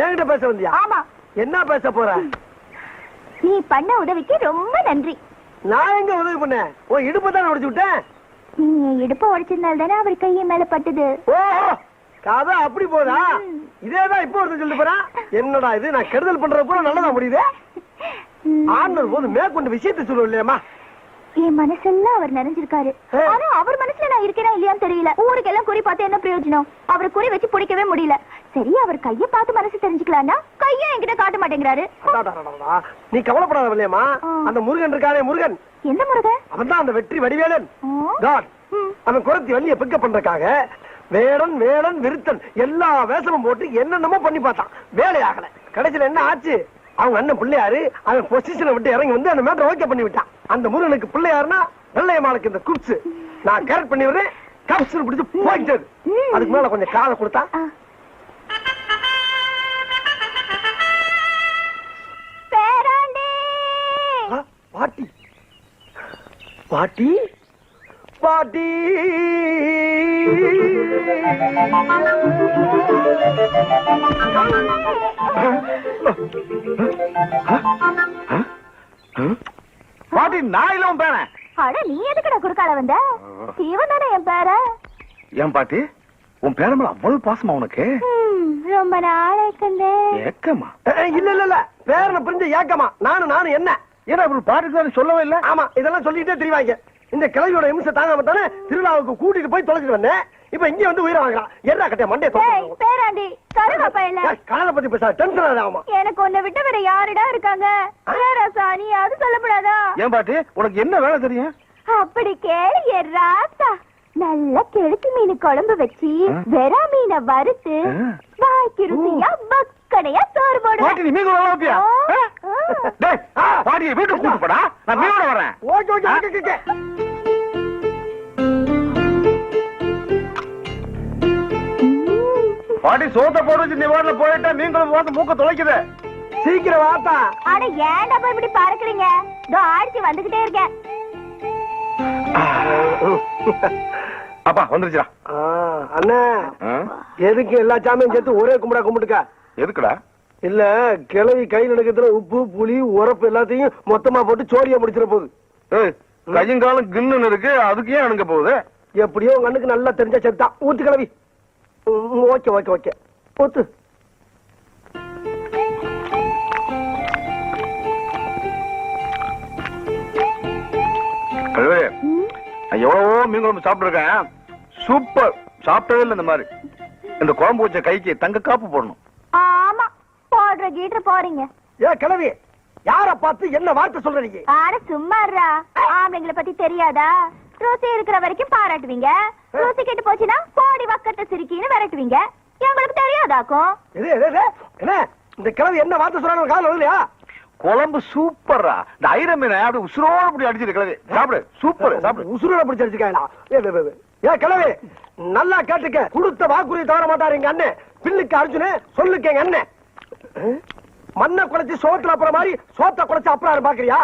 என்கிட்ட பேச வந்தியா? ஆமா. என்ன பேச போற? நீ பண்ண உதவிக்கு ரொம்ப நன்றி. நான் எங்க உதவி பண்ணேன்? உன் இடுப்பு தான் உடைச்சு விட்டேன்? நீ இடுப்ப தானே அவர் கையை மேல பட்டது. ஓ கதை அப்படி போதா இதேதான் இப்போ ஒருத்தர் சொல்லிட்டு போறான். என்னடா இது? நான் கெடுதல் பண்றது கூட நல்லதா முடியுது. ஆண்டர் போது மேற்கொண்டு விஷயத்தை சொல்லுவோம் இல்லையாமா என் மனசெல்லாம் அவர் நிறைஞ்சிருக்காரு. ஆனா அவர் நான் இருக்கேனா இல்லையான்னு தெரியல. ஊருக்கெல்லாம் குறி பார்த்து என்ன பிரயோஜனம்? அவரை குறி வச்சு பிடிக்கவே முடியல. சரி அவர் கைய பார்த்து மனசு தெரிஞ்சுக்கலாம்னா கையும் என்கிட்ட காட்ட மாட்டேங்கிறாரு. நீ கவலைப்படாத இல்லையாமா ஆ. அந்த முருகன் இருக்கானே முருகன். எந்த முருகன்? அவன் தான் அந்த வெற்றி வடிவேலன். அவன் குரத்தி வள்ளிய பிக்கப் பண்றதுக்காக வேடன் வேடன் விருத்தன் எல்லா வேஷமும் போட்டு என்னென்னமோ பண்ணி பார்த்தான். வேலையாகல கடைசியில என்ன ஆச்சு? அவங்க அண்ணன் பிள்ளையாரு அவன் பொசிஷனை விட்டு இறங்கி வந்து அந்த மேட்டரை ஓகே பண்ணி விட்டான். அந்த முருகனுக்கு பிள்ளையாருன்னா வெள்ளையம்மாளுக்கு இந்த குப்ஸ். நான் கேரட் பண்ணி விடுறேன். கப்ஸ் பிடிச்சு போயிட்டது. அதுக்கு மேல கொஞ்சம் காதை கொடுத்தா? பாட்டி. பாட்டி? பாட்டி. பாட்டி உன் பேரன் அட நீ எதுக்குடா குறுக்கால வந்த? இவன் தானே என் பேர. ஏன் பாட்டி? உன் பேரன் அவ்வளவு பாசமா உனக்கு? ரொம்ப ஏக்கமா இல்ல இல்ல இல்ல. பேரனை புரிஞ்ச ஏக்கமா நானும் நானும் என்ன? ஏன்னா இப்படி பாட்டுக்கு சொல்லவே இல்ல. ஆமா இதெல்லாம் சொல்லிட்டே தெரியவாங்க இந்த கிழவியோட இம்சை தாங்காம தானே திருவிழாவுக்கு கூட்டிட்டு போய் தொலைச்சிட்டு வந்தேன். இப்ப இங்க வந்து உயிரை வாங்கலாம் என்ன கட்டைய மண்டே பேராண்டி கருவாப்பா இல்ல. கலரை பத்தி பேச டென்ஷன் ஆகுமா எனக்கு உன்னை விட்டு வேற யாருடா இருக்காங்க? ராசா நீ அது சொல்லப்படாதா ஏன் பாட்டி உனக்கு என்ன வேலை தெரியும்? அப்படி கேளு ராசா. நல்ல கெளுத்தி மீன் குழம்பு வச்சு. வெறா மீனை வறுத்து. வாய்க்கு ருசியா பக்கடையா சோறு பாட்டி போடுவேன் நீ மீன் குழம்பு வைப்பியா? டேய் பாட்டியை வீட்டுக்கு கூட்டு போடா. நான் மீனோட வரேன் ஓகே ஓகே ஓகே பாட்டி சோத்த போட வச்சு நீ வாடல போயிட்டா குழம்பு வாசம் மூக்க தொலைக்குது. சீக்கிரம் வாத்தா அட ஏன்டா போய் இப்படி பறக்குறீங்க? இதோ ஆடிச்சு வந்துகிட்டே இருக்கேன். அப்பா வந்துருச்சுடா. அண்ணே. எதுக்கு எல்லா சாமியும் சேர்த்து ஒரே கும்பிடா கும்பிட்டுக்க? எதுக்குடா? இல்ல கிளவி கை நடக்கிறதுல உப்பு புளி உரப்பு எல்லாத்தையும் மொத்தமா போட்டு சோழிய முடிச்சிட போகுது கையும் காலும் கிண்ணுன்னு இருக்கு அதுக்கு ஏன் அணுங்க போகுது? எப்படியோ உங்க அண்ணுக்கு நல்லா தெரிஞ்ச செத்தான் ஊத்து கிளவி. Okay okay okay. நான் எவ்வளவோ மீன் குழம்பு சாப்பிட்டுருக்கேன். சூப்பர். சாப்பிட்டதே இல்லை இந்த மாதிரி. இந்த குழம்பு வச்ச கைக்கு தங்க காப்பு போடணும். ஆமா போடுற கீட்டு போறீங்க. ஏ கிளவி யார பார்த்து என்ன வார்த்தை சொல்ற நீங்க ஆட சும்மாறா ஆம்பளைங்களை பத்தி தெரியாதா? ருசி இருக்கிற வரைக்கும் பாராட்டுவீங்க. ருசி கெட்டு போச்சுன்னா கோடி வக்கத்தை சிரிக்கின்னு விரட்டுவீங்க. எங்களுக்கு தெரியாதாக்கும்? இது இது, இது, என்ன? இந்த கிளவி என்ன வார்த்தை சொல்றாங்க கால இல்லையா குழம்பு சூப்பரா இந்த ஐர மீனை அப்படி உசுரோட அப்படி அடிச்சிரு கிழவி. சாப்பிடு சூப்பர் சாப்பிடு. உசுரோட பிடிச்சு அடிச்சுக்காங்களா ஏ, ஏ, ஏ, ஏ கிளவி நல்லா கேட்டுக்க. கொடுத்த வாக்குறுதி தவற மாட்டாரு எங்க அண்ணன். பில்லுக்கு அர்ஜுனு சொல்லுக்கு எங்க அண்ணன்? மண்ணை குலைச்சு சோத்துல அப்புறம் மாதிரி சோத்த குலைச்சு அப்புறம் பாக்குறியா?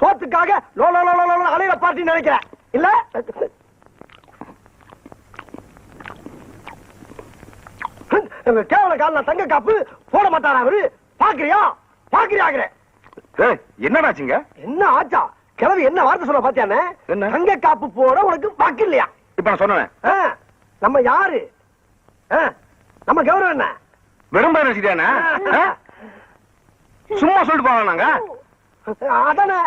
சோத்துக்காக லோ லோ லோ லோ லோ அலையில பார்ட்டி நினைக்கிறேன். இல்ல? கேவல காலில் தங்க காப்பு போட மாட்டாரா அவரு? பாக்குறியா? பாக்குறியாங்கிற ஏய் என்னடாச்சுங்க என்ன ஆச்சா? கிழவி என்ன வார்த்தை சொல்ல பாத்தியானே? தங்க காப்பு போட உனக்கு வாக்கு இல்லையா? இப்ப நான் சொன்னேன். நம்ம யாரு? நம்ம கௌரவம் என்ன வெறும் சும்மா சொல்லிட்டு போவாங்க அதானே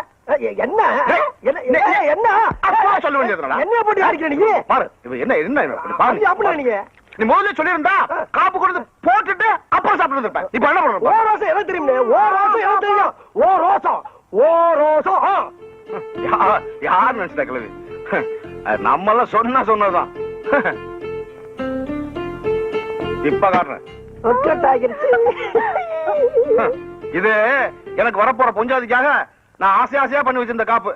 எ- என்ன ஏய், என்ன என்ன- என்ன அப்பா சொல்ல வேண்டியதுடா. என்ன போட்டு அடிக்கிற நீ பாரு இப்ப என்ன என்ன என்ன? இப்படி பாரு. அது அப்படியா நீங்க நீ முதல்ல சொல்லியிருந்தா காப்பு கொடுத்து போட்டுட்டு அப்புறம் சாப்பிட்டு இருப்பேன் இப்ப என்ன ஓ ரோசம் எனக்கு தெரியுமே ஓ ரோசம் எனக்கு தெரியும் ஓ ரோசம் ஓ ரோசம். யார் நினைச்சிட்டா கிழவி நம்ம எல்லாம் சொன்னா சொன்னதுதான் இப்ப காட்டுறேன். இது எனக்கு வரப்போற பொஞ்சாதிக்காக நான் ஆசை ஆசையா பண்ணி வச்சிருந்த காப்பு.